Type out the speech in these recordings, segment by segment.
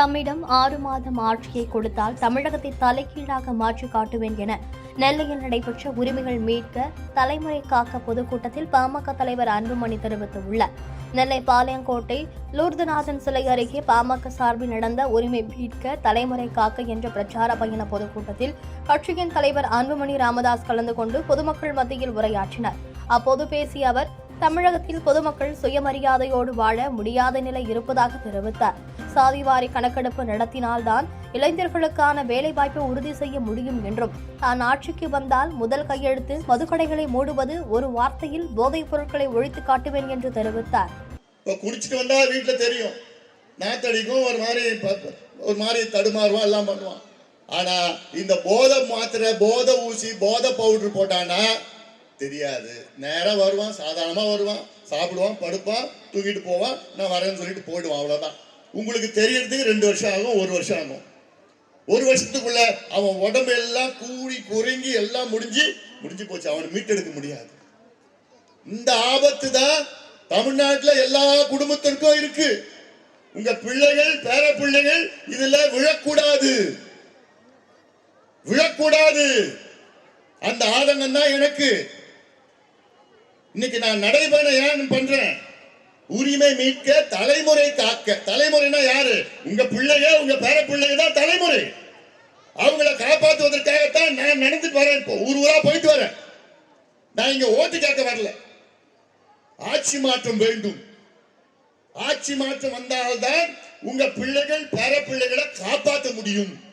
தம்மிடம் ஆறு மாதம் ஆட்சியை கொடுத்தால் தமிழகத்தை தலைகீழாக மாற்றி காட்டுவேன் என நெல்லையில் நடைபெற்ற உரிமைகள் மீட்க தலைமுறை காக்க பொதுக்கூட்டத்தில் பாமக தலைவர் அன்புமணி தெரிவித்துள்ளார். நெல்லை பாளையங்கோட்டை லூர்துநாதன் சிலை அருகே பாமக சார்பில் நடந்த உரிமை மீட்க தலைமுறை காக்க என்ற பிரச்சார பயண பொதுக்கூட்டத்தில் கட்சியின் தலைவர் அன்புமணி ராமதாஸ் கலந்து கொண்டு பொதுமக்கள் மத்தியில் உரையாற்றினார். அப்போது பேசிய அவர் தமிழகத்தில் பொதுமக்கள் சுயமரியாதையோடு வாழ முடியாத நிலை இருப்பதாக தெரிவித்தார். சாதிவாரி கணக்கெடுப்பு நடத்தினால்தான் இளைஞர்களுக்கான வேலைவாய்ப்பை உறுதி செய்ய முடியும் என்றும் தான் ஆட்சிக்கு வந்தால் முதல் கையெழுத்து மதுக்கடைகளை மூடுவது ஒரு வார்த்தையில் போதைப் பொருட்களை ஒழித்து காட்டுவேன் என்று தெரிவித்தார். குடிச்சிட்டு வந்தா வீட்டுல தெரியும். நாத்தடிக்கும் ஒரு மாதிரி ஒரு மாதிரி தடுமாறுவான் எல்லாம் பண்ணுவான். ஆனா இந்த போதை மாத்திரை போதை ஊசி போதை பவுடர் போட்டானா தெரியாது. நேராக வருவான் சாதாரணமா வருவான் சாப்பிடுவான் படுப்பான் தூக்கிட்டு போவான் நான் வரேன்னு சொல்லிட்டு போயிடுவான் அவ்வளோதான் உங்களுக்கு தெரியறதுக்கு ரெண்டு வருஷம் ஆகும் ஒரு வருஷம் ஆகும். ஒரு வருஷத்துக்குள்ள அவன் உடம்பு எல்லாம் கூடி குறுங்கி எல்லாம் முடிஞ்சு முடிஞ்சு போச்சு. அவனை மீட்டெடுக்க முடியாது. இந்த ஆபத்து தான் தமிழ்நாட்டுல எல்லா குடும்பத்திற்கும் இருக்கு. உங்க பிள்ளைகள் பேர பிள்ளைகள் இதுல விழக்கூடாது. விழக்கூடாது. அந்த ஆதங்கம் தான் எனக்கு. இன்னைக்கு நான் நடைபயணம் ஏன் பண்றேன்? உரிமை மீட்க தலைமுறை காக்க. தலைமுறைனா யாரு? உங்க பிள்ளைய உங்க பேர பிள்ளைய தான் தலைமுறை. அவங்கள காப்பாற்றுவதற்காகத்தான் நான் நடந்துட்டு வரேன் இப்போ. ஊர் ஊரா போயிட்டு வரேன். நான் இங்க ஓட்டு கேட்க வரல. ஆட்சி மாற்றம் வேண்டும். ஆட்சி மாற்றம் வந்தால்தான் உங்க பிள்ளைகள் பேர பிள்ளைகளை காப்பாற்ற முடியும்.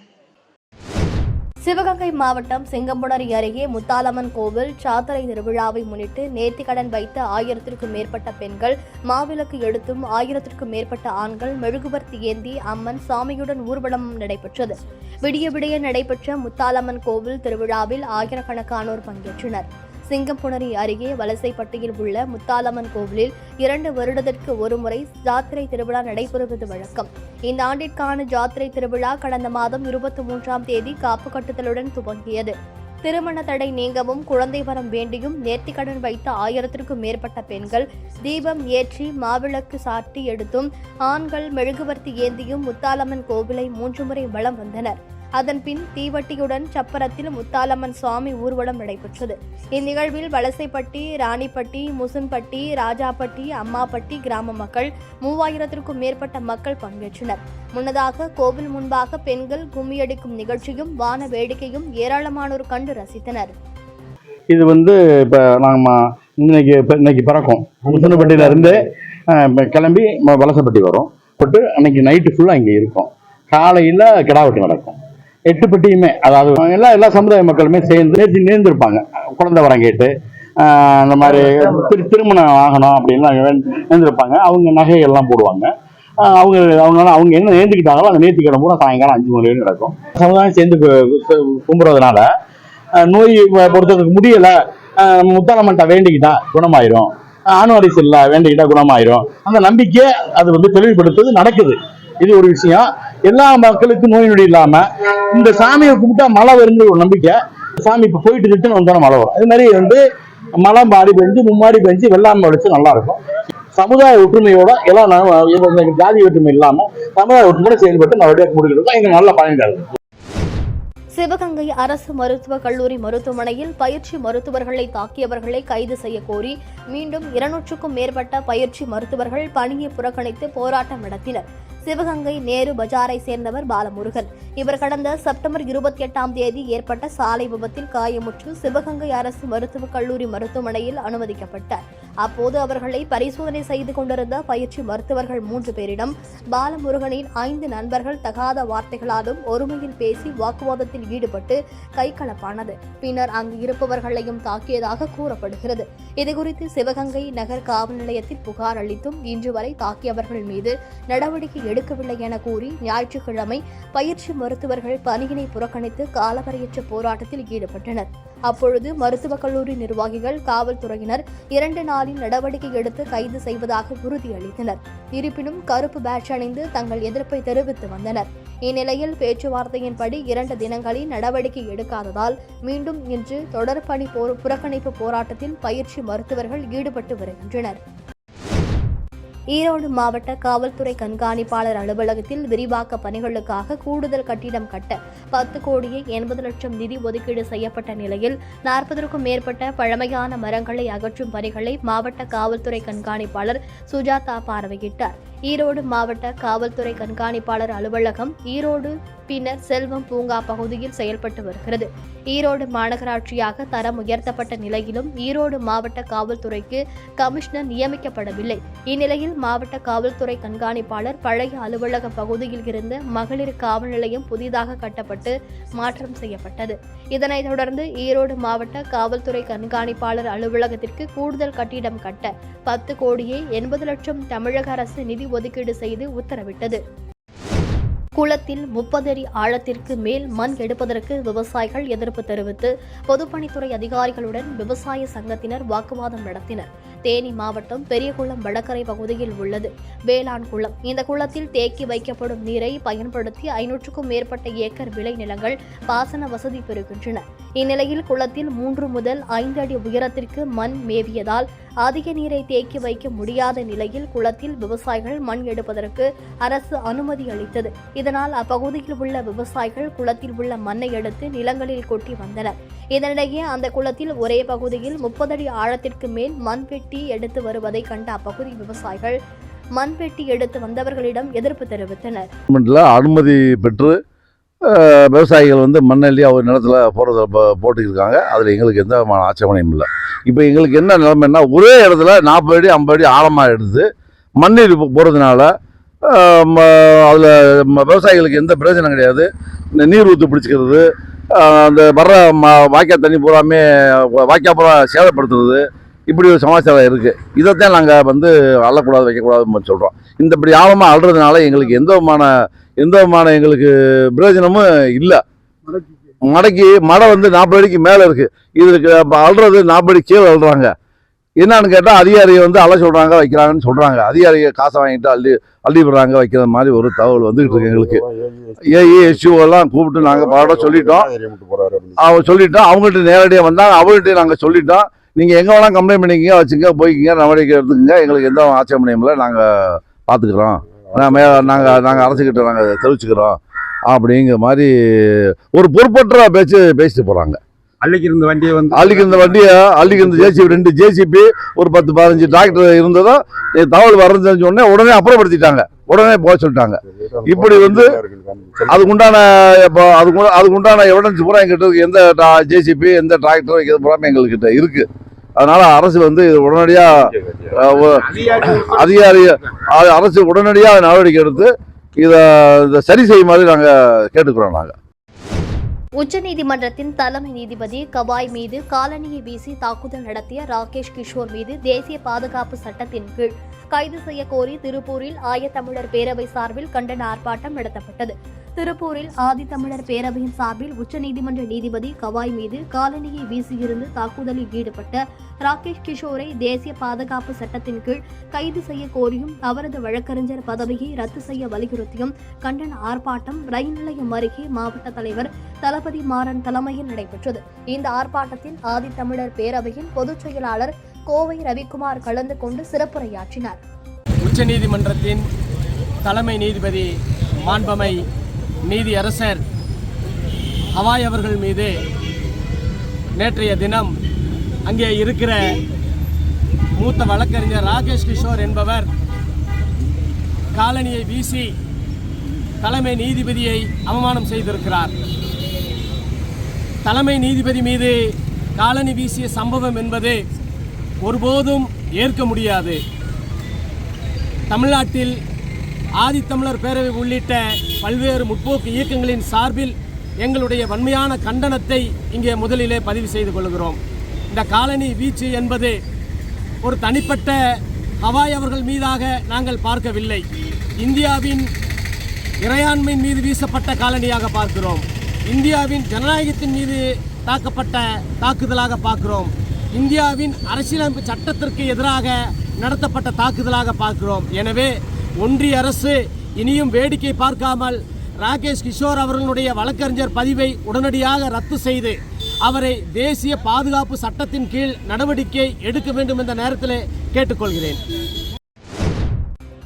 சிவகங்கை மாவட்டம் சிங்கம்புணரி அருகே முத்தாலம்மன் கோவில் சாத்தரை திருவிழாவை முன்னிட்டு நேர்த்திக்கடன் வைத்த ஆயிரத்திற்கும் மேற்பட்ட பெண்கள் மாவிளக்கு எடுத்தும் ஆயிரத்திற்கும் மேற்பட்ட ஆண்கள் மெழுகுவர்த்தி ஏந்தி அம்மன் சாமியுடன் ஊர்வலம் நடைபெற்றது. விடிய விடிய நடைபெற்ற முத்தாலம்மன் கோவில் திருவிழாவில் ஆயிரக்கணக்கானோர் பங்கேற்றனர். சிங்கம்புணரி அருகே வலசைப்பட்டியில் உள்ள முத்தாலம்மன் கோவிலில் இரண்டு வருடத்திற்கு ஒருமுறை ஜாத்திரை திருவிழா நடைபெறுவது வழக்கம். இந்த ஆண்டிற்கான ஜாத்திரை திருவிழா கடந்த மாதம் இருபத்தி மூன்றாம் தேதி காப்பு கட்டுதலுடன் துவங்கியது. திருமண தடை நீங்கவும் குழந்தை வரம் வேண்டியும் நேர்த்திக்கடன் வைத்த ஆயிரத்திற்கும் மேற்பட்ட பெண்கள் தீபம் ஏற்றி மாவிளக்கு சாட்டி எடுத்தும் ஆண்கள் மெழுகுவர்த்தி ஏந்தியும் முத்தாலம்மன் கோவிலை மூன்று முறை வலம் வந்தனர். அதன் பின் தீவட்டியுடன் சப்பரத்தில் முத்தாலம்மன் சுவாமி ஊர்வலம் நடைபெற்றது. இந்நிகழ்வில் வலசைப்பட்டி ராணிப்பட்டி முசுன்பட்டி ராஜாப்பட்டி அம்மாப்பட்டி கிராம மக்கள் மூவாயிரத்திற்கும் மேற்பட்ட மக்கள் பங்கேற்றனர். முன்னதாக கோவில் முன்பாக பெண்கள் கும்மியடிக்கும் நிகழ்ச்சியும் வான வேடிக்கையும் ஏராளமானோர் கண்டு ரசித்தனர். இது வந்து இப்போ நம்ம இன்னைக்கு இன்னைக்கு பிறக்கும். முசனப்பட்டியில இருந்து கிளம்பி ம- வலசப்பட்டி வரும். போட்டு அன்னைக்கு நைட்டு ஃபுல்லாக இங்கே இருக்கும். காலையில் கிடாவெட்டு நடக்கும். எட்டு பெட்டியுமே அதாவது எல்லா எல்லா சமுதாய மக்களுமே சேர்ந்து நேர்த்தி நேர்ந்திருப்பாங்க. குழந்தை வரம் கேட்டு அந்த மாதிரி திரு திருமணம் ஆகணும் அப்படின்லாம் நேர்ந்திருப்பாங்க. அவங்க நகைகள்லாம் போடுவாங்க. அவங்க அவங்க அவங்க என்ன நேர்ந்துக்கிட்டாங்களோ அந்த நேர்த்திக்கிழமை பூரா சாயங்காலம் அஞ்சு மணி வரையும் நடக்கும். சமுதாயம் சேர்ந்து கும்புறதுனால கும்பிட்றதுனால நோய் பொறுத்தவரைக்கும் பொறுத்ததுக்கு முடியல அஹ் வேண்டிக்கிட்டா குணமாயிரும். ஆணுவாரிசு இல்லை வேண்டிக்கிட்டா குணமாயிரும். அந்த நம்பிக்கை அது வந்து தெளிவுபடுத்துறது நடக்குது. இது ஒரு விஷயம். எல்லா மக்களுக்கும் நோய் நொடி இல்லாம இந்த சாமியை கும்பிட்டா மழை வருங்கிற ஒரு நம்பிக்கை. சாமி இப்ப போயிட்டு இருக்குன்னு மழை வரும். அது மாதிரி வந்து மழை மாடி பெஞ்சு மும்மாடி பெஞ்சு வெள்ளாமை வச்சு நல்லா இருக்கும். சமுதாய ஒற்றுமையோட எல்லாம் ஜாதி ஒற்றுமை இல்லாம சமுதாய ஒற்றுமையோட செயல்பட்டு நல்லபடியாக முடிக்கிறது எங்க நல்ல பயன்கள் சிவகங்கை அரசு மருத்துவக் கல்லூரி மருத்துவமனையில் பயிற்சி மருத்துவர்களை தாக்கியவர்களை கைது செய்ய கோரி மீண்டும் இருநூற்றுக்கும் மேற்பட்ட பயிற்சி மருத்துவர்கள் பணியை புறக்கணித்து போராட்டம் நடத்தினர். சிவகங்கை நேரு பஜாரை சேர்ந்தவர் பாலமுருகன். இவர் கடந்த செப்டம்பர் இருபத்தி எட்டாம் தேதி ஏற்பட்ட சாலை விபத்தில் காயமுற்று சிவகங்கை அரசு மருத்துவக் கல்லூரி மருத்துவமனையில் அனுமதிக்கப்பட்டார். அப்போது அவர்களை பரிசோதனை செய்து கொண்டிருந்த பயிற்சி மருத்துவர்கள் மூன்று பேரிடம் பாலமுருகனின் ஐந்து நண்பர்கள் தகாத வார்த்தைகளாலும் ஒருமையில் பேசி வாக்குவாதத்தில் ஈடுபட்டு கைகலப்பானது. பின்னர் அங்கு இருப்பவர்களையும் தாக்கியதாக கூறப்படுகிறது. இதுகுறித்து சிவகங்கை நகர் காவல் நிலையத்தில் புகார் அளித்தும் இன்று வரை தாக்கியவர்கள் மீது நடவடிக்கை எடுக்கவில்லை என கூறி ஞாயிற்றுக்கிழமை பயிற்சி மருத்துவர்கள் பணியினை புறக்கணித்து காலவரையற்ற போராட்டத்தில் ஈடுபட்டனர். அப்பொழுது மருத்துவக் கல்லூரி நிர்வாகிகள் காவல்துறையினர் இரண்டு நாளில் நடவடிக்கை எடுத்து கைது செய்வதாக உறுதியளித்தனர். இருப்பினும் கருப்பு பேட்ச் அணிந்து தங்கள் எதிர்ப்பை தெரிவித்து வந்தனர். இந்நிலையில் பேச்சுவார்த்தையின்படி இரண்டு தினங்களில் நடவடிக்கை எடுக்காததால் மீண்டும் இன்று தொடர் பணி புறக்கணிப்பு போராட்டத்தில் பயிற்சி மருத்துவர்கள் ஈடுபட்டு வருகின்றனர். ஈரோடு மாவட்ட காவல்துறை கண்காணிப்பாளர் அலுவலகத்தில் விரிவாக்க பணிகளுக்காக கூடுதல் கட்டிடம் கட்ட பத்து கோடியே எண்பது லட்சம் நிதி ஒதுக்கீடு செய்யப்பட்ட நிலையில் நாற்பதற்கும் மேற்பட்ட பழமையான மரங்களை அகற்றும் பணிகளை மாவட்ட காவல்துறை கண்காணிப்பாளர் சுஜாதா பார்வையிட்டார். ஈரோடு மாவட்ட காவல்துறை கண்காணிப்பாளர் அலுவலகம் ஈரோடு பின்னர் செல்வம் பூங்கா பகுதியில் செயல்பட்டு வருகிறது. ஈரோடு மாநகராட்சியாக தரம் உயர்த்தப்பட்ட நிலையிலும் ஈரோடு மாவட்ட காவல்துறைக்கு கமிஷனர் நியமிக்கப்படவில்லை. இந்நிலையில் மாவட்ட காவல்துறை கண்காணிப்பாளர் பழைய அலுவலக பகுதியில் இருந்த மகளிர் காவல் நிலையம் புதிதாக கட்டப்பட்டு மாற்றம் செய்யப்பட்டது. இதனைத் தொடர்ந்து ஈரோடு மாவட்ட காவல்துறை கண்காணிப்பாளர் அலுவலகத்திற்கு கூடுதல் கட்டிடம் கட்ட பத்து கோடியே எண்பது லட்சம் தமிழக அரசு நிதி ஒதுக்கீடு செய்து உத்தரவிட்டது. குளத்தில் முப்பது அடி ஆழத்திற்கு மேல் மண் எடுப்பதற்கு விவசாயிகள் எதிர்ப்பு தெரிவித்து பொதுப்பணித்துறை அதிகாரிகளுடன் விவசாய சங்கத்தினர் வாக்குவாதம் நடத்தினர். தேனி மாவட்டம் பெரியகுளம் வடகரை பகுதியில் உள்ளது. வேளாண் குளம். இந்த குளத்தில் தேக்கி வைக்கப்படும் நீரை பயன்படுத்தி ஐநூற்றுக்கும் மேற்பட்ட ஏக்கர் விளைநிலங்கள் பாசன வசதி பெறுகின்றன. இந்நிலையில் குளத்தில் மூன்று முதல் ஐந்து அடி உயரத்திற்கு மண் மேவியதால் அதிக நீரை தேக்கி வைக்க முடியாத நிலையில் குளத்தில் விவசாயிகள் மண் எடுப்பதற்கு அரசு அனுமதி அளித்தது. இதனால் அப்பகுதியில் உள்ள விவசாயிகள் குளத்தில் உள்ள மண்ணை எடுத்து நிலங்களில் கொட்டி வந்தனர். இதனிடையே அந்த குளத்தில் ஒரே பகுதியில் முப்பது அடி ஆழத்திற்கு மேல் மண் வெட்டி எடுத்து வருவதை கண்ட அப்பகுதி விவசாயிகள் மண் எடுத்து வந்தவர்களிடம் எதிர்ப்பு தெரிவித்தனர். அனுமதி பெற்று விவசாயிகள் வந்து மண்ணள்ளி அவர் நிலத்தில் போகிறத போட்டுக்கிருக்காங்க. அதில் எங்களுக்கு எந்த விதமான ஆட்சேபனையும் இல்லை. இப்போ எங்களுக்கு என்ன நிலைமைன்னா ஒரே இடத்துல நாற்பது அடி ஐம்பது அடி ஆழமாக எடுத்து மண்ணில் போகிறதுனால அதில் விவசாயிகளுக்கு எந்த பிரயோஜனம் கிடையாது. இந்த நீர் ஊற்று பிடிச்சிக்கிறது அந்த வர்ற ம வாய்க்கால் தண்ணி பூராமே வாய்க்கால் பூரா சேதப்படுத்துறது இப்படி ஒரு சமாச்சாரம் இருக்குது இதைத்தான் நாங்கள் வந்து அள்ளக்கூடாது வைக்கக்கூடாதுன்னு சொல்கிறோம் இந்த இப்படி ஆழமாக அள்ளுறதுனால எங்களுக்கு எந்த விதமான எந்த விதமான எங்களுக்கு பிரயோஜனமும் இல்லை. மடைக்கு மடை வந்து நாற்பது அடிக்கு மேலே இருக்குது இதுக்கு அள்ளுறது நாற்பது அடி கீழே அள்ளுறாங்க என்னன்னு கேட்டால் அதிகாரியை வந்து அள்ள சொல்கிறாங்க வைக்கிறாங்கன்னு சொல்கிறாங்க அதிகாரியை காசை வாங்கிட்டு அள்ளி அள்ளி விடுறாங்க வைக்கிற மாதிரி ஒரு தகவல் வந்துகிட்டு இருக்கு எங்களுக்கு. ஏஇ எஸ்யூ எல்லாம் கூப்பிட்டு நாங்கள் பாடம் சொல்லிட்டோம். அவங்க சொல்லிட்டோம். அவங்கள்ட்ட நேரடியாக வந்தாங்க. அவங்கள்ட்ட நாங்கள் சொல்லிட்டோம். நீங்கள் எங்கே வேணால் கம்ப்ளைண்ட் பண்ணிக்கிங்க வச்சுங்க போய்க்கிங்க நடவடிக்கை எடுத்துக்கங்க. எங்களுக்கு எந்த ஆட்சேபனையும் இல்லை நாங்கள் பார்த்துக்குறோம் மே நாங்கள் நாங்கள் அரசுக்கிட்ட நாங்கள் தெரிவிச்சுக்கிறோம். அப்படிங்கிற மாதிரி ஒரு பொறுப்பற்ற பேச்சு பேசிட்டு போகிறாங்க அள்ளிக்கு இருந்த வண்டியை வந்து அள்ளிக்கு இந்த வண்டியை அள்ளிக்கு இந்த ஜேசிபி ரெண்டு ஜேசிபி ஒரு பத்து பதினஞ்சு டிராக்டர் இருந்ததும் இது தகவல் வரன்னு தெரிஞ்ச உடனே உடனே அப்புறப்படுத்திட்டாங்க. உடனே போக சொல்லிட்டாங்க. இப்படி வந்து அதுக்கு உண்டான இப்போ அதுக்கு உண்டா- அதுக்கு உண்டான எவிடன்ஸ் பூரா எங்கிட்ட இருக்கு. எந்த ஜேசிபி எந்த டிராக்டர் இது பூரா எங்கள்கிட்ட இருக்கு. அதனால அரசு வந்து இது உடனடியாக அதிகாரி அரசு உடனடியாக நடவடிக்கை எடுத்து இதை இதை சரி செய்யுமாறு நாங்கள் கேட்டுக்கிறோம் நாங்கள் உச்சநீதிமன்றத்தின் தலைமை நீதிபதி கவாய் மீது காலணியை வீசி தாக்குதல் நடத்திய ராகேஷ் கிஷோர் மீது தேசிய பாதுகாப்பு சட்டத்தின் கீழ் கைது செய்ய கோரி திருப்பூரில் ஆயத்தமிழர் பேரவை சார்பில் கண்டன ஆர்ப்பாட்டம் நடத்தப்பட்டது. திருப்பூரில் ஆதித்தமிழர் பேரவையின் சார்பில் உச்சநீதிமன்ற நீதிபதி கவாய் மீது காலணியை வீசியிருந்து தாக்குதலில் ஈடுபட்ட ராகேஷ் கிஷோரை தேசிய பாதுகாப்பு சட்டத்தின் கீழ் கைது செய்ய கோரியும் அவரது வழக்கறிஞர் பதவியை ரத்து செய்ய வலியுறுத்தியும் கண்டன ஆர்ப்பாட்டம் ரயில் நிலையம் அருகே மாவட்ட தலைவர் தளபதி மாறன் தலைமையில் நடைபெற்றது. இந்த ஆர்ப்பாட்டத்தில் ஆதித்தமிழர் பேரவையின் பொதுச் செயலாளர் கோவை ரவிக்குமார் கலந்து கொண்டு சிறப்புரையாற்றினார். உச்சநீதிமன்றத்தின் தலைமை நீதிபதி மாண்பமை நீதி அரசர் ஹவாய் அவர்கள் மீது நேற்றைய தினம் அங்கே இருக்கிற மூத்த வழக்கறிஞர் ராகேஷ் கிஷோர் என்பவர் காலனியை வீசி தலைமை நீதிபதியை அவமானம் செய்திருக்கிறார். தலைமை நீதிபதி மீது காலனி வீசிய சம்பவம் என்பது ஒருபோதும் ஏற்க முடியாது. தமிழ்நாட்டில் ஆதித்தமிழர் பேரவை உள்ளிட்ட பல்வேறு முற்போக்கு இயக்கங்களின் சார்பில் எங்களுடைய வன்மையான கண்டனத்தை இங்கே முதலிலே பதிவு செய்து கொள்கிறோம். இந்த காலனி வீச்சு என்பது ஒரு தனிப்பட்ட ஹவாய் அவர்கள் மீதாக நாங்கள் பார்க்கவில்லை. இந்தியாவின் இறையாண்மை மீது வீசப்பட்ட காலனியாக பார்க்கிறோம். இந்தியாவின் ஜனநாயகத்தின் மீது தாக்கப்பட்ட தாக்குதலாக பார்க்கிறோம். இந்தியாவின் அரசியலமைப்பு சட்டத்திற்கு எதிராக நடத்தப்பட்ட தாக்குதலாக பார்க்கிறோம். எனவே ஒன்றிய அரசு இனியும் வேடிக்கை பார்க்காமல் ராகேஷ் கிஷோர் அவர்களுடைய வழக்கறிஞர் பதிவை உடனடியாக ரத்து செய்து அவரை தேசிய பாதுகாப்பு சட்டத்தின் கீழ் நடவடிக்கை எடுக்க வேண்டும் என்ற நேரத்தில் கேட்டுக்கொள்கிறேன்.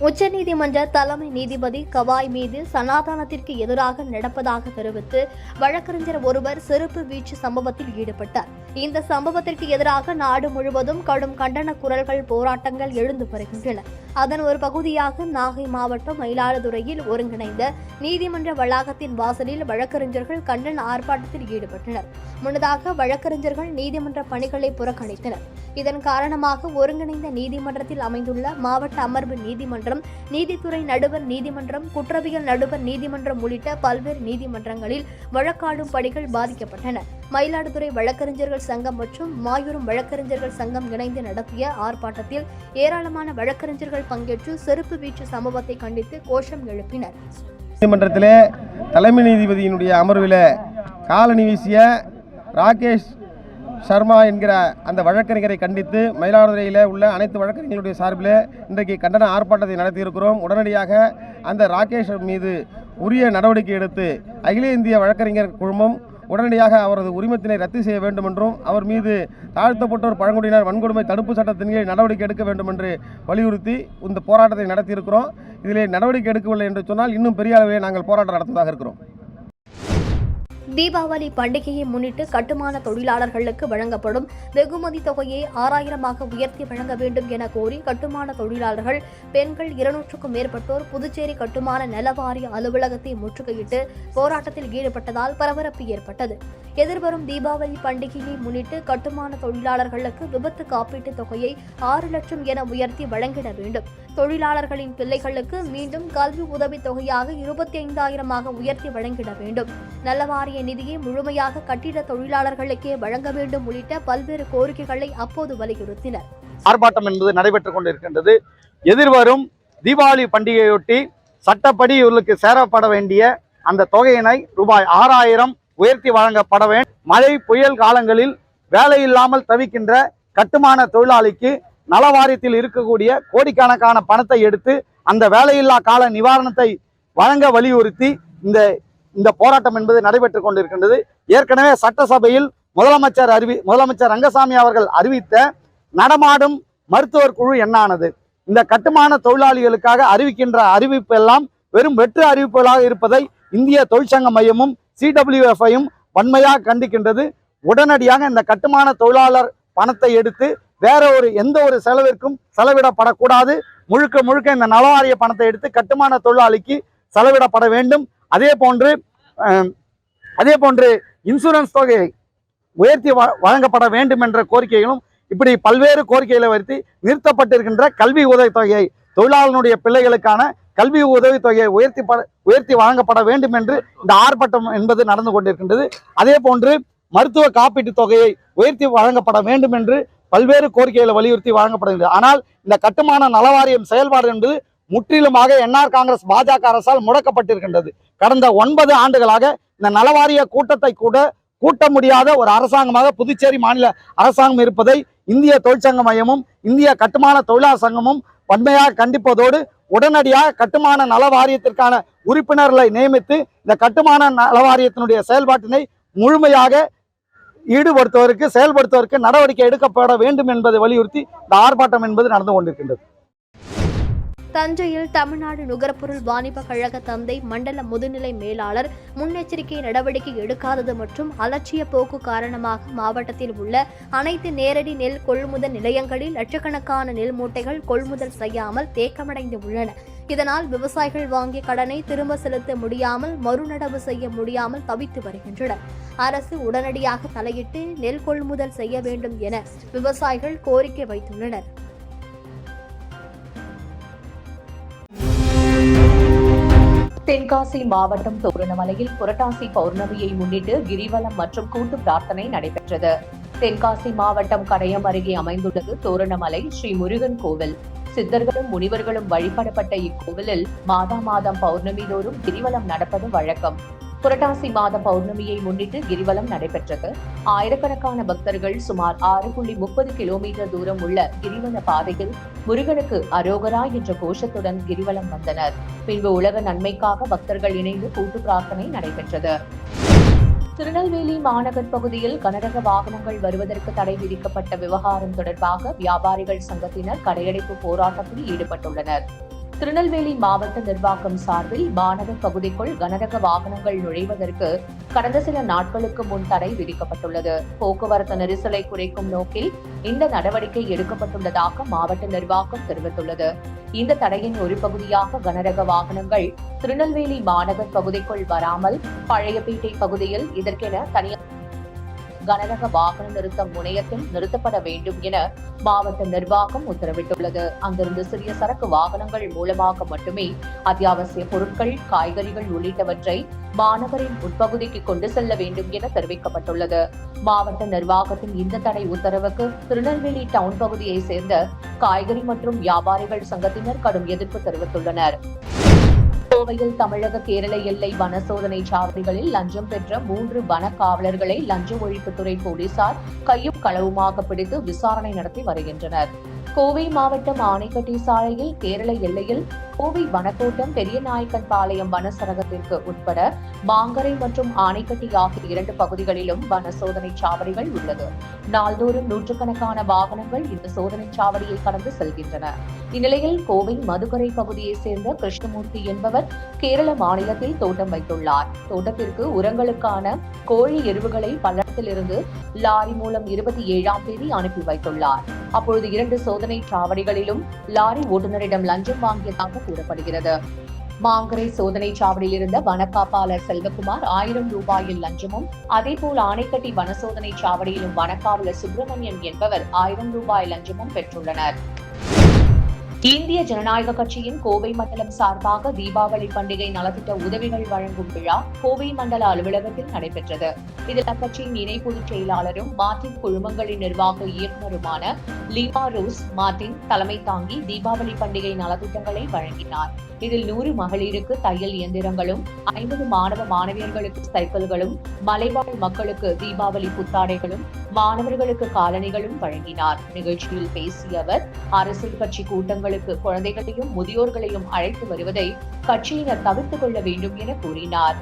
உச்சநீதிமன்ற தலைமை நீதிபதி கவாய் மீது சனாதனத்திற்கு எதிராக நடப்பதாக தெரிவித்து வழக்கறிஞர் ஒருவர் செருப்பு வீச்சு சம்பவத்தில் ஈடுபட்டார். இந்த சம்பவத்திற்கு எதிராக நாடு முழுவதும் கடும் கண்டன குரல்கள் போராட்டங்கள் எழுந்து வருகின்றன. அதன் ஒரு பகுதியாக நாகை மாவட்டம் மயிலாடுதுறையில் ஒருங்கிணைந்த நீதிமன்ற வளாகத்தின் வாசலில் வழக்கறிஞர்கள் கண்டன ஆர்ப்பாட்டத்தில் ஈடுபட்டனர். முன்னதாக வழக்கறிஞர்கள் நீதிமன்ற பணிகளை புறக்கணித்தனர். இதன் காரணமாக ஒருங்கிணைந்த நீதிமன்றத்தில் அமைந்துள்ள மாவட்ட அமர்வு நீதிமன்றம் நீதித்துறை நடுவர் நீதிமன்றம் குற்றவியல் நடுவர் நீதிமன்றம் உள்ளிட்ட பல்வேறு நீதிமன்றங்களில் வழக்காடும் பணிகள் பாதிக்கப்பட்டன. மயிலாடுதுறை வழக்கறிஞர்கள் சங்கம் மற்றும் மாயூரம் வழக்கறிஞர்கள் சங்கம் இணைந்து நடத்திய ஆர்ப்பாட்டத்தில் ஏராளமான வழக்கறிஞர்கள் பங்கேற்று செருப்பு வீச்சு சம்பவத்தை கண்டித்து கோஷம் எழுப்பினர். நீதிமன்றத்திலே தலைமை நீதிபதியினுடைய அமர்வில் காலணி வீசிய ராகேஷ் சர்மா என்கிற அந்த வழக்கறிஞரை கண்டித்து மயிலாடுதுறையில் உள்ள அனைத்து வழக்கறிஞர்களுடைய சார்பில் இன்றைக்கு கண்டன ஆர்ப்பாட்டத்தை நடத்தியிருக்கிறோம். உடனடியாக அந்த ராகேஷ் மீது உரிய நடவடிக்கை எடுத்து அகில இந்திய வழக்கறிஞர் குழுமம் உடனடியாக அவரது உரிமத்தினை ரத்து செய்ய வேண்டும் என்றும் அவர் மீது தாழ்த்தப்பட்டோர் பழங்குடியினர் வன்கொடுமை தடுப்பு சட்டத்தின் கீழ் நடவடிக்கை எடுக்க வேண்டும் என்று வலியுறுத்தி இந்த போராட்டத்தை நடத்தியிருக்கிறோம். இதிலே நடவடிக்கை எடுக்கவில்லை என்று சொன்னால் இன்னும் பெரிய அளவிலே நாங்கள் போராட்டம் நடத்துவதாக இருக்கிறோம். தீபாவளி பண்டிகையை முன்னிட்டு கட்டுமான தொழிலாளர்களுக்கு வழங்கப்படும் வெகுமதி தொகையை ஆறாயிரமாக உயர்த்தி வழங்க வேண்டும் என கோரி கட்டுமான தொழிலாளர்கள் பெண்கள் இருநூற்றுக்கும் மேற்பட்டோர் புதுச்சேரி கட்டுமான நலவாரிய அலுவலகத்தை முற்றுகையிட்டு போராட்டத்தில் ஈடுபட்டதால் பரபரப்பு ஏற்பட்டது. எதிர்வரும் தீபாவளி பண்டிகையை முன்னிட்டு கட்டுமான தொழிலாளர்களுக்கு விபத்து காப்பீட்டுத் தொகையை ஆறு லட்சம் என உயர்த்தி வழங்கிட வேண்டும். தொழிலாளர்களின் பிள்ளைகளுக்கு மீண்டும் கல்வி உதவித் தொகையாக இருபத்தி ஐந்தாயிரமாக உயர்த்தி வழங்கிட வேண்டும். நலவாரிய நிதியை முழுமையாக கட்டிட தொழிலாளர்களுக்கே வழங்க வேண்டும் உள்ளிட்ட பல்வேறு கோரிக்கைகளை அப்போது வலியுறுத்தினர். ஆர்ப்பாட்டம் என்பது நடைபெற்றுக் கொண்டிருக்கின்றது. எதிர்வரும் தீபாவளி பண்டிகையொட்டி சட்டப்படி இவர்களுக்கு சேரப்பட வேண்டிய அந்த தொகையினை ரூபாய் ஆறாயிரம் உயர்த்தி வழங்கப்பட வேண்டும் மழை புயல் காலங்களில் வேலை இல்லாமல் தவிக்கின்ற கட்டுமான தொழிலாளிக்கு நலவாரியத்தில் இருக்கக்கூடிய கோடிக்கணக்கான பணத்தை எடுத்து அந்த வேலையில்லா கால நிவாரணத்தை வழங்க வலியுறுத்தி இந்த இந்த போராட்டம் என்பது நடைபெற்றுக் கொண்டிருக்கின்றது. ஏற்கனவே சட்டசபையில் முதலமைச்சர் அறிவி முதலமைச்சர் ரங்கசாமி அவர்கள் அறிவித்த நடமாடும் மருத்துவர் குழு என்னானது? இந்த கட்டுமான தொழிலாளிகளுக்காக அறிவிக்கின்ற அறிவிப்பு எல்லாம் வெறும் வெற்று அறிவிப்புகளாக இருப்பதை இந்திய தொழிற்சங்க மையமும் சிடபிள்யூஎஃப்ஐயும் வன்மையாக கண்டிக்கின்றது. உடனடியாக இந்த கட்டுமான தொழிலாளர் பணத்தை எடுத்து வேற ஒரு எந்த ஒரு செலவிற்கும் செலவிடப்படக்கூடாது. முழுக்க முழுக்க இந்த நலவாரிய பணத்தை எடுத்து கட்டுமான தொழிலாளிக்கு செலவிடப்பட வேண்டும். அதே போன்று அதே போன்று இன்சூரன்ஸ் தொகையை உயர்த்தி வ- வழங்கப்பட வேண்டும் என்ற கோரிக்கைகளும் இப்படி பல்வேறு கோரிக்கைகளை வைத்து நிறுத்தப்பட்டிருக்கின்ற கல்வி உதவித்தொகையை தொழிலாளனுடைய பிள்ளைகளுக்கான கல்வி உதவித்தொகையை உயர்த்தி உயர்த்தி வழங்கப்பட வேண்டும் என்று இந்த ஆர்ப்பாட்டம் என்பது நடந்து கொண்டிருக்கின்றது. அதே போன்று மருத்துவ காப்பீட்டு தொகையை உயர்த்தி வழங்கப்பட வேண்டும் என்று பல்வேறு கோரிக்கைகளை வலியுறுத்தி வழங்கப்படுகின்றது. ஆனால் இந்த கட்டுமான நலவாரியம் செயல்பாடு என்பது முற்றிலுமாக என்ஆர் காங்கிரஸ் பாஜக அரசால் முடக்கப்பட்டிருக்கின்றது. கடந்த ஒன்பது ஆண்டுகளாக இந்த நலவாரிய கூட்டத்தை கூட கூட்ட முடியாத ஒரு அரசாங்கமாக புதுச்சேரி மாநில அரசாங்கம் இருப்பதை இந்திய தொழிற்சங்க மையமும் இந்திய கட்டுமான தொழிலாளர் சங்கமும் வன்மையாக கண்டிப்பதோடு உடனடியாக கட்டுமான நல வாரியத்திற்கான உறுப்பினர்களை நியமித்து இந்த கட்டுமான நல வாரியத்தினுடைய செயல்பாட்டினை முழுமையாக ஈடுபடுத்துவதற்கு செயல்படுத்துவதற்கு நடவடிக்கை எடுக்கப்பட வேண்டும் என்பதை வலியுறுத்தி இந்த ஆர்ப்பாட்டம் என்பது நடந்து கொண்டிருக்கின்றது. தஞ்சையில் தமிழ்நாடு நுகர்பொருள் வாணிப கழக தந்தை மண்டல முதுநிலை மேலாளர் முன்னெச்சரிக்கை நடவடிக்கை எடுக்காதது மற்றும் அலட்சிய போக்கு காரணமாக மாவட்டத்தில் உள்ள அனைத்து நேரடி நெல் கொள்முதல் நிலையங்களில் லட்சக்கணக்கான நெல் மூட்டைகள் கொள்முதல் செய்யாமல் தேக்கமடைந்து உள்ளன. இதனால் விவசாயிகள் வாங்கிய கடனை திரும்ப செலுத்த முடியாமல் மறுநடவு செய்ய முடியாமல் தவித்து வருகின்றனர். அரசு உடனடியாக தலையிட்டு நெல் கொள்முதல் செய்ய வேண்டும் என விவசாயிகள் கோரிக்கை வைத்துள்ளனர். தென்காசி மாவட்டம் தோரணமலையில் புரட்டாசி பௌர்ணமியை முன்னிட்டு கிரிவலம் மற்றும் கூட்டு பிரார்த்தனை நடைபெற்றது. தென்காசி மாவட்டம் கடையம் அருகே அமைந்துள்ளது தோரணமலை ஸ்ரீ முருகன் கோவில். சித்தர்களும் முனிவர்களும் வழிபடப்பட்ட இக்கோவிலில் மாதா மாதம் பௌர்ணமி தோறும் கிரிவலம் நடப்பது வழக்கம். புரட்டாசி மாத பௌர்ணமியை முன்னிட்டு கிரிவலம் நடைபெற்றது. ஆயிரக்கணக்கான பக்தர்கள் சுமார் ஆறு புள்ளி முப்பது கிலோமீட்டர் தூரம் உள்ள கிரிவல பாதையில் முருகனுக்கு அரோகரா என்ற கோஷத்துடன் கிரிவலம் வந்தனர். பின்பு உலக நன்மைக்காக பக்தர்கள் இணைந்து கூட்டு பிரார்த்தனை நடைபெற்றது. திருநெல்வேலி மாநகர் பகுதியில் கனரக வாகனங்கள் வருவதற்கு தடை விதிக்கப்பட்ட விவகாரம் தொடர்பாக வியாபாரிகள் சங்கத்தினர் கடையடைப்பு போராட்டத்தில் ஈடுபட்டுள்ளனர். திருநெல்வேலி மாவட்ட நிர்வாகம் சார்பில் மாநகர் பகுதிக்குள் கனரக வாகனங்கள் நுழைவதற்கு கடந்த சில நாட்களுக்கு முன் தடை விதிக்கப்பட்டுள்ளது. போக்குவரத்து நெரிசலை குறைக்கும் நோக்கில் இந்த நடவடிக்கை எடுக்கப்பட்டுள்ளதாக மாவட்ட நிர்வாகம் தெரிவித்துள்ளது. இந்த தடையின் ஒரு பகுதியாக கனரக வாகனங்கள் திருநெல்வேலி மாநகர் பகுதிக்குள் வராமல் பழையபேட்டை பகுதியில் இதற்கென தனியார் கனரக வாகன நிறுத்தம் முனையத்தில் நிறுத்தப்பட வேண்டும் என மாவட்ட நிர்வாகம் உத்தரவிட்டுள்ளது. அங்கிருந்து சிறிய சரக்கு வாகனங்கள் மூலமாக மட்டுமே அத்தியாவசிய பொருட்கள் காய்கறிகள் உள்ளிட்டவற்றை மாநகரின் உட்பகுதிக்கு கொண்டு செல்ல வேண்டும் என தெரிவிக்கப்பட்டுள்ளது. மாவட்ட நிர்வாகத்தின் இந்த தடை உத்தரவுக்கு திருநெல்வேலி டவுன் பகுதியை சேர்ந்த காய்கறி மற்றும் வியாபாரிகள் சங்கத்தினர் கடும் எதிர்ப்பு தெரிவித்துள்ளனர். கோவையில் தமிழக கேரள எல்லை வன சோதனை சாவடிகளில் லஞ்சம் பெற்ற மூன்று வன காவலர்களை லஞ்ச ஒழிப்புத்துறை போலீசார் கையும் களவுமாக பிடித்து விசாரணை நடத்தி வருகின்றனர். கோவை மாவட்டம் ஆனைக்கட்டி சாலையில் கேரள எல்லையில் கோவை வனக்கோட்டம் பெரியநாயக்கன் பாளையம் வனசரகத்திற்கு உட்பட மாங்கரை மற்றும் ஆனைக்கட்டி ஆகிய இரண்டு பகுதிகளிலும் வன சோதனை சாவடிகள் உள்ளது. நாள்தோறும் நூற்றுக்கணக்கான வாகனங்கள் இந்த சோதனை சாவடியை கடந்து செல்கின்றன. இந்நிலையில் கோவை மதுக்கரை பகுதியைச் சேர்ந்த கிருஷ்ணமூர்த்தி என்பவர் கேரள மாநிலத்தில் தோட்டம் வைத்துள்ளார். தோட்டத்திற்கு உரங்களுக்கான கோழி எருவுகளை பல பள்ளத்திலிருந்து லாரி மூலம் இருபத்தி ஏழாம் தேதி அனுப்பி வைத்துள்ளார். அப்பொழுது இரண்டு சோதனை சாவடிகளிலும் லாரி ஓட்டுநரிடம் லஞ்சம் வாங்கியதாக கூறப்படுகிறது. மாங்கரை சோதனை சாவடியில் இருந்த வனக்காப்பாளர் செல்வகுமார் ஆயிரம் ரூபாயில் லஞ்சமும் அதேபோல் ஆணைக்கட்டி வனசோதனை சாவடியிலும் வனக்காவலர் சுப்பிரமணியன் என்பவர் ஆயிரம் ரூபாய் லஞ்சமும் பெற்றுள்ளனர். இந்திய ஜனநாயக கட்சியின் கோவை மண்டலம் சார்பாக தீபாவளி பண்டிகை நலத்திட்ட உதவிகள் வழங்கும் விழா கோவை மண்டல அலுவலகத்தில் நடைபெற்றது. இதில் அக்கட்சியின் இணை பொதுச் செயலாளரும் மார்டின் குழுமங்களின் நிர்வாக இயக்குநருமான லீமா ரூஸ் மார்டின் தலைமை தாங்கி தீபாவளி பண்டிகை நலத்திட்டங்களை வழங்கினார். இதில் நூறு மகளிருக்கு தையல் இயந்திரங்களும் ஐம்பது மாணவ மாணவியர்களுக்கு சைக்கிள்களும் மலைவாழ் மக்களுக்கு தீபாவளி புத்தாடைகளும் மாணவர்களுக்கு காலணிகளும் வழங்கினார். நிகழ்ச்சியில் பேசிய அவர் அரசியல் கட்சி கூட்டங்களுக்கு குழந்தைகளையும் முதியோர்களையும் அழைத்து வருவதை கட்சியினர் தவிர்த்துக் கொள்ள வேண்டும் என கூறினார்.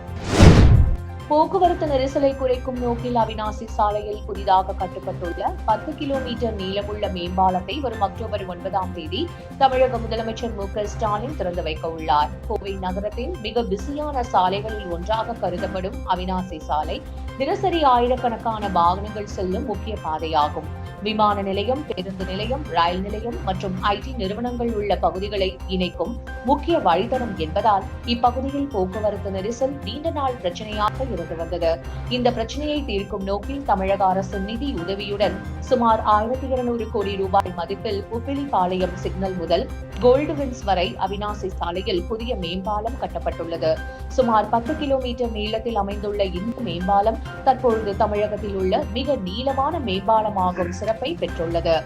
போக்குவரத்து நெரிசலை குறைக்கும் நோக்கில் அவினாசி சாலையில் புதிதாக கட்டப்பட்டுள்ள பத்து கிலோமீட்டர் நீளமுள்ள மேம்பாலத்தை வரும் அக்டோபர் ஒன்பதாம் தேதி தமிழக முதலமைச்சர் மு க ஸ்டாலின் திறந்து வைக்க உள்ளார். கோவை நகரத்தின் மிக பிஸியான சாலைகளில் ஒன்றாக கருதப்படும் அவினாசி சாலை தினசரி ஆயிரக்கணக்கான வாகனங்கள் செல்லும் முக்கிய பாதையாகும். விமான நிலையம் பேருந்து நிலையம் ரயில் நிலையம் மற்றும் ஐடி நிறுவனங்கள் உள்ள பகுதிகளை இணைக்கும் முக்கிய வழித்தடம் என்பதால் இப்பகுதியில் போக்குவரத்து நெரிசல் நீண்ட நாள் பிரச்சனையாக இருந்து வந்தது. இந்த பிரச்சனையை தீர்க்கும் நோக்கில் தமிழக அரசு நிதி உதவியுடன் சுமார் ஆயிரத்தி இருநூறு கோடி ரூபாய் மதிப்பில் உப்பிலிபாளையம் சிக்னல் முதல் கோல்டுவின்ஸ் வரை அவினாசி சாலையில் புதிய மேம்பாலம் கட்டப்பட்டுள்ளது. சுமார் பத்து கிலோமீட்டர் நீளத்தில் அமைந்துள்ள இந்த மேம்பாலம் தற்பொழுது தமிழகத்தில் உள்ள மிக நீளமான மேம்பாலமாகும் சிறப்பு பெற்றுள்ளது.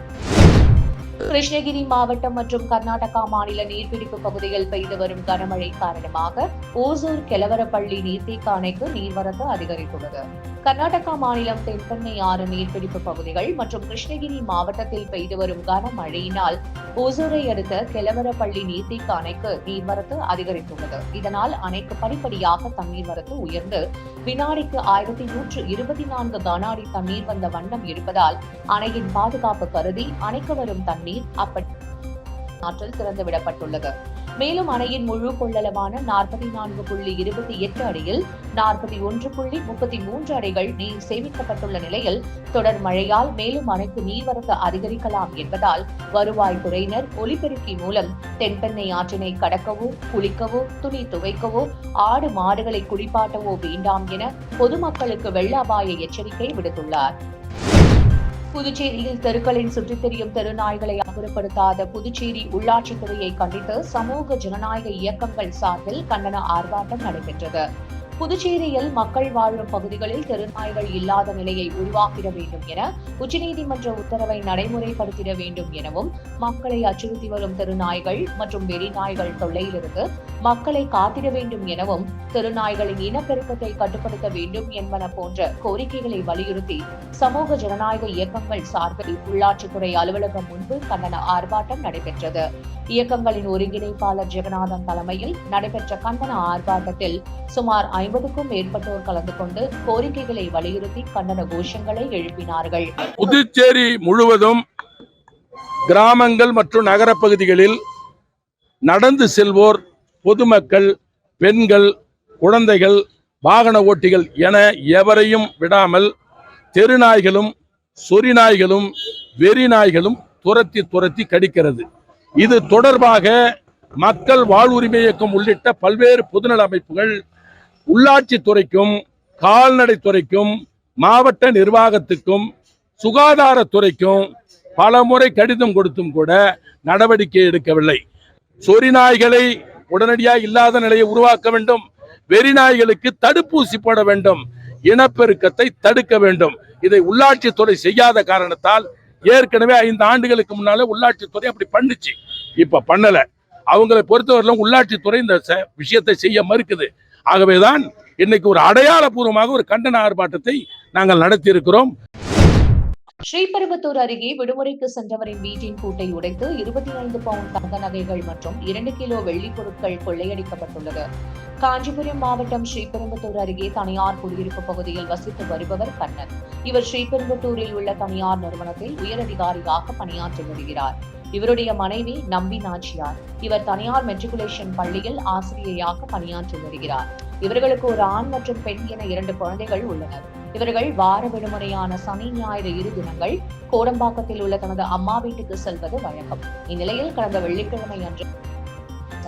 கிருஷ்ணகிரி மாவட்டம் மற்றும் கர்நாடகா மாநில நீர்பிடிப்பு பகுதியில் பெய்து வரும் கனமழை காரணமாக ஓசூர் கெலவரப்பள்ளி நீர்த்தேக்க அணைக்கு நீர்வரத்து அதிகரித்துள்ளது. கர்நாடகா மாநிலம் தென்பெண்ணை ஆறு நீர்பிடிப்பு பகுதிகள் மற்றும் கிருஷ்ணகிரி மாவட்டத்தில் பெய்து வரும் கனமழையினால் ஓசூரை அடுத்த கெலவரப்பள்ளி நீர்த்தேக்க அணைக்கு நீர்வரத்து அதிகரித்துள்ளது. இதனால் அணைக்கு படிப்படியாக தண்ணீர் வரத்து உயர்ந்து வினாடிக்கு ஆயிரத்தி நூற்று இருபத்தி நான்கு கன அடி தண்ணீர் வந்த வண்ணம் இருப்பதால் அணையின் பாதுகாப்பு கருதி அணைக்கு வரும் தண்ணீர் நீர் அப்படி ஆற்றில் திறந்துவிடப்பட்டுள்ளது. மேலும் அணையின் முழு கொள்ளளவான நாற்பத்தி நான்கு புள்ளி இருபத்தி எட்டு அடியில் நாற்பத்தி ஒன்று புள்ளி முப்பத்தி மூன்று அடிகள் நீர் சேமிக்கப்பட்டுள்ள நிலையில் தொடர் மழையால் மேலும் அணைக்கு நீர்வரத்து அதிகரிக்கலாம் என்பதால் வருவாய் துறையினர் ஒலிபெருக்கி மூலம் தென்பெண்ணை ஆற்றினை கடக்கவோ குளிக்கவோ துணி துவைக்கவோ ஆடு மாடுகளை குளிப்பாட்டவோ வேண்டாம் என பொதுமக்களுக்கு வெள்ள அபாய எச்சரிக்கை விடுத்துள்ளார். புதுச்சேரியில் தெருக்களின் சுற்றித் திரியும் தெருநாய்களை அபுரப்படுத்தாத புதுச்சேரி உள்ளாட்சித்துறையை கண்டித்து சமூக ஜனநாயக இயக்கங்கள் சார்பில் கண்டன ஆர்ப்பாட்டம் நடைபெற்றது. புதுச்சேரியில் மக்கள் வாழும் பகுதிகளில் தெருநாய்கள் இல்லாத நிலையை உருவாக்கிட வேண்டும் என உச்சநீதிமன்ற உத்தரவை நடைமுறைப்படுத்திட வேண்டும் எனவும் மக்களை அச்சுறுத்தி வரும் தெருநாய்கள் மற்றும் வெறிநாய்கள் தொல்லையிலிருந்து மக்களை காத்திட வேண்டும் எனவும் தெருநாய்களின் இனப்பெருக்கத்தை கட்டுப்படுத்த வேண்டும் என்பன போன்ற கோரிக்கைகளை வலியுறுத்தி சமூக ஜனநாயக இயக்கங்கள் சார்பில் உள்ளாட்சித்துறை அலுவலகம் முன்பு கண்டன ஆர்ப்பாட்டம் நடைபெற்றது. இயக்கங்களின் ஒருங்கிணைப்பாளர் ஜெகநாதன் தலைமையில் நடைபெற்ற கண்டன ஆர்ப்பாட்டத்தில் சுமார் ஐம்பதுக்கும் மேற்பட்டோர் கலந்து கொண்டு கோரிக்கைகளை வலியுறுத்தி கண்டன கோஷங்களை எழுப்பினார்கள். புதுச்சேரி முழுவதும் கிராமங்கள் மற்றும் நகரப்பகுதிகளில் நடந்து செல்வோர் பொதுமக்கள் பெண்கள் குழந்தைகள் வாகன ஓட்டிகள் என எவரையும் விடாமல் தெருநாய்களும் சொறிநாய்களும் வெறிநாய்களும் துரத்தி துரத்தி கடிக்கிறது. இது தொடர்பாக மக்கள் வாழ்வுரிமை இயக்கம் உள்ளிட்ட பல்வேறு பொதுநல அமைப்புகள் உள்ளாட்சித்துறைக்கும் கால்நடைத்துறைக்கும் மாவட்ட நிர்வாகத்துக்கும் சுகாதாரத்துறைக்கும் பல முறை கடிதம் கொடுத்தும் கூட நடவடிக்கை எடுக்கவில்லை. சொறி நாய்களை உடனடியாக இல்லாத நிலையை உருவாக்க வேண்டும். வெறி நாய்களுக்கு தடுப்பூசி போட வேண்டும். இனப்பெருக்கத்தை தடுக்க வேண்டும். இதை உள்ளாட்சித்துறை செய்யாத காரணத்தால் ஏற்கனவே ஐந்து ஆண்டுகளுக்கு முன்னால உள்ளாட்சித்துறை அப்படி பண்ணுச்சு. இப்ப பண்ணல. அவங்களை பொறுத்தவரையிலும் உள்ளாட்சித்துறை இந்த விஷயத்தை செய்ய மறுக்குது. ஆகவேதான் இன்னைக்கு ஒரு அடையாளபூர்வமாக ஒரு கண்டன ஆர்ப்பாட்டத்தை நாங்கள் நடத்தி இருக்கிறோம் ஸ்ரீபெரும்புத்தூர் அருகே விடுமுறைக்கு சென்றவரின் வீட்டின் பூட்டை உடைத்து இருபத்தி ஐந்து பவுண்ட் தங்க நகைகள் மற்றும் இரண்டு கிலோ வெள்ளிப் பொருட்கள் கொள்ளையடிக்கப்பட்டுள்ளது. காஞ்சிபுரம் மாவட்டம் ஸ்ரீபெரும்புத்தூர் அருகே தனியார் குடியிருப்பு பகுதியில் வசித்து வருபவர் கண்ணன். இவர் ஸ்ரீபெரும்புத்தூரில் உள்ள தனியார் நிறுவனத்தில் உயரதிகாரியாக பணியாற்றி வருகிறார். இவருடைய மனைவி நம்பி நாச்சியார். இவர் தனியார் மெட்ரிகுலேஷன் பள்ளியில் ஆசிரியையாக பணியாற்றி வருகிறார். இவர்களுக்கு ஒரு ஆண் மற்றும் பெண் என இரண்டு குழந்தைகள் உள்ளனர். இவர்கள் வார விடுமுறையான சனி ஞாயிறு இரு தினங்கள் கோடம்பாக்கத்தில் உள்ள தனது அம்மா வீட்டுக்கு செல்வது வழக்கம். இந்நிலையில் கடந்த வெள்ளிக்கிழமை அன்று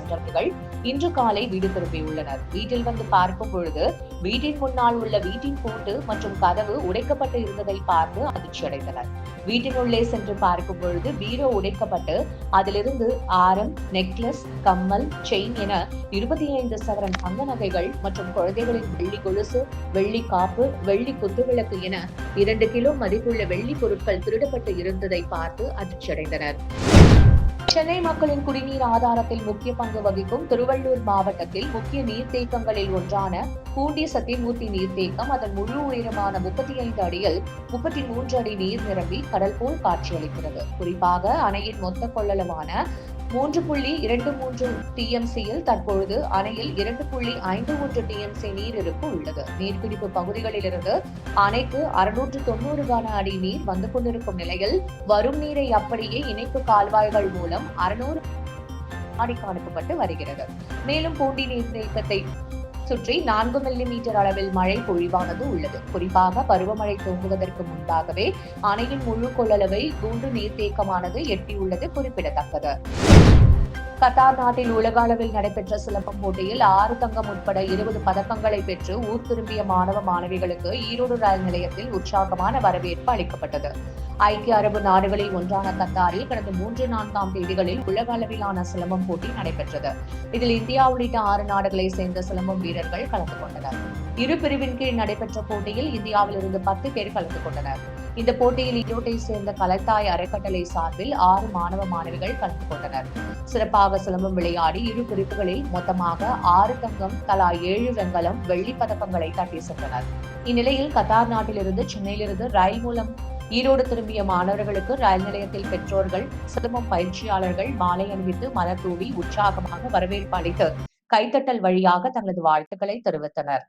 சென்றவர்கள் இன்று காலை வீடு திரும்பியுள்ளனர் வீட்டில் வந்து பார்க்கும் பொழுது வீட்டின் முன்னால் உள்ள வீட்டின் பூட்டு மற்றும் கதவு உடைக்கப்பட்டு இருந்ததை பார்த்து அதிர்ச்சியடைந்தனர் வீட்டின் உள்ளே சென்று பார்க்கும் பொழுது பீரோ உடைக்கப்பட்டு அதிலிருந்து ஆரம் நெக்லஸ் கம்மல் செயின் என இருபத்தி ஐந்து சவரன் தங்க நகைகள் மற்றும் குழந்தைகளின் வெள்ளி கொலுசு வெள்ளி காப்பு வெள்ளி குத்துவிளக்கு என இரண்டு கிலோ மதிப்புள்ள வெள்ளி பொருட்கள் திருடப்பட்டு இருந்ததை பார்த்து அதிர்ச்சியடைந்தனர் சென்னை மக்களின் குடிநீர் ஆதாரத்தில் முக்கிய பங்கு வகிக்கும் திருவள்ளூர் மாவட்டத்தில் முக்கிய நீர்த்தேக்கங்களில் ஒன்றான பூண்டி சத்தியமூர்த்தி நீர்த்தேக்கம் அதன் முழு உயரமான முப்பத்தி ஐந்து அடியில் முப்பத்தி மூன்று அடி நீர் நிரம்பி கடல் போல் காட்சியளிக்கிறது. குறிப்பாக அணையின் மொத்த கொள்ளளவான மூன்று புள்ளி இரண்டு மூன்று டிஎம்சியில் தற்பொழுது அணையில் இரண்டு புள்ளி ஐந்து ஒன்று டிஎம்சி நீர் இருப்பு உள்ளது. நீர்பிடிப்பு பகுதிகளிலிருந்து அணைக்கு அறுநூற்று தொண்ணூறு கன அடி நீர் வந்து கொண்டிருக்கும் நிலையில் வரும் நீரை அப்படியே இணைப்பு கால்வாய்கள் மூலம் அறுநூறு அடிக்கு அனுப்பப்பட்டு வருகிறது. மேலும் பூண்டி நீர்த்தேக்கத்தை சுற்றி நான்கு மில்லி மீட்டர் அளவில் மழை பொழிவானது உள்ளது. குறிப்பாக பருவமழை துவங்குவதற்கு முன்பாகவே அணையின் முழு கொள்ளளவை கூண்டு நீர்த்தேக்கமானது எட்டியுள்ளது குறிப்பிடத்தக்கது. கத்தார் நாட்டில் உலக அளவில் நடைபெற்ற சிலம்பம் போட்டியில் ஆறு தங்கம் உட்பட இருபது பதக்கங்களை பெற்று ஊர் திரும்பிய மாணவ மாணவிகளுக்கு ஈரோடு ரயில் நிலையத்தில் உற்சாகமான வரவேற்பு அளிக்கப்பட்டது. ஐக்கிய அரபு நாடுகளில் ஒன்றான கத்தாரில் கடந்த மூன்று நான்காம் தேதிகளில் உலக அளவிலான சிலம்பம் போட்டி நடைபெற்றது. இதில் இந்தியா உள்ளிட்ட ஆறு நாடுகளை சேர்ந்த சிலம்பம் வீரர்கள் கலந்து கொண்டனர். இரு பிரிவின் கீழ் நடைபெற்ற போட்டியில் இந்தியாவிலிருந்து பத்து பேர் கலந்து கொண்டனர். இந்த போட்டியில் ஈரோட்டை சேர்ந்த கலத்தாய் அறக்கட்டளை சார்பில் ஆறு மாணவ மாணவிகள் கலந்து கொண்டனர். சிறப்பாக சிலம்பம் விளையாடி இரு பிரிவுகளில் மொத்தமாக ஆறு தங்கம் தலா ஏழு வெங்கலம் வெள்ளி பதக்கங்களை தட்டி சென்றனர். இந்நிலையில் கத்தார் நாட்டிலிருந்து சென்னையிலிருந்து ரயில் மூலம் ஈரோடு திரும்பிய மாணவர்களுக்கு ரயில் நிலையத்தில் பெற்றோர்கள் சிலம்பம் பயிற்சியாளர்கள் மாலை அணிவித்து மலர் தூவி உற்சாகமாக வரவேற்பு அளித்து கைத்தட்டல் வழியாக தங்களது வாழ்த்துக்களை தெரிவித்தனர்.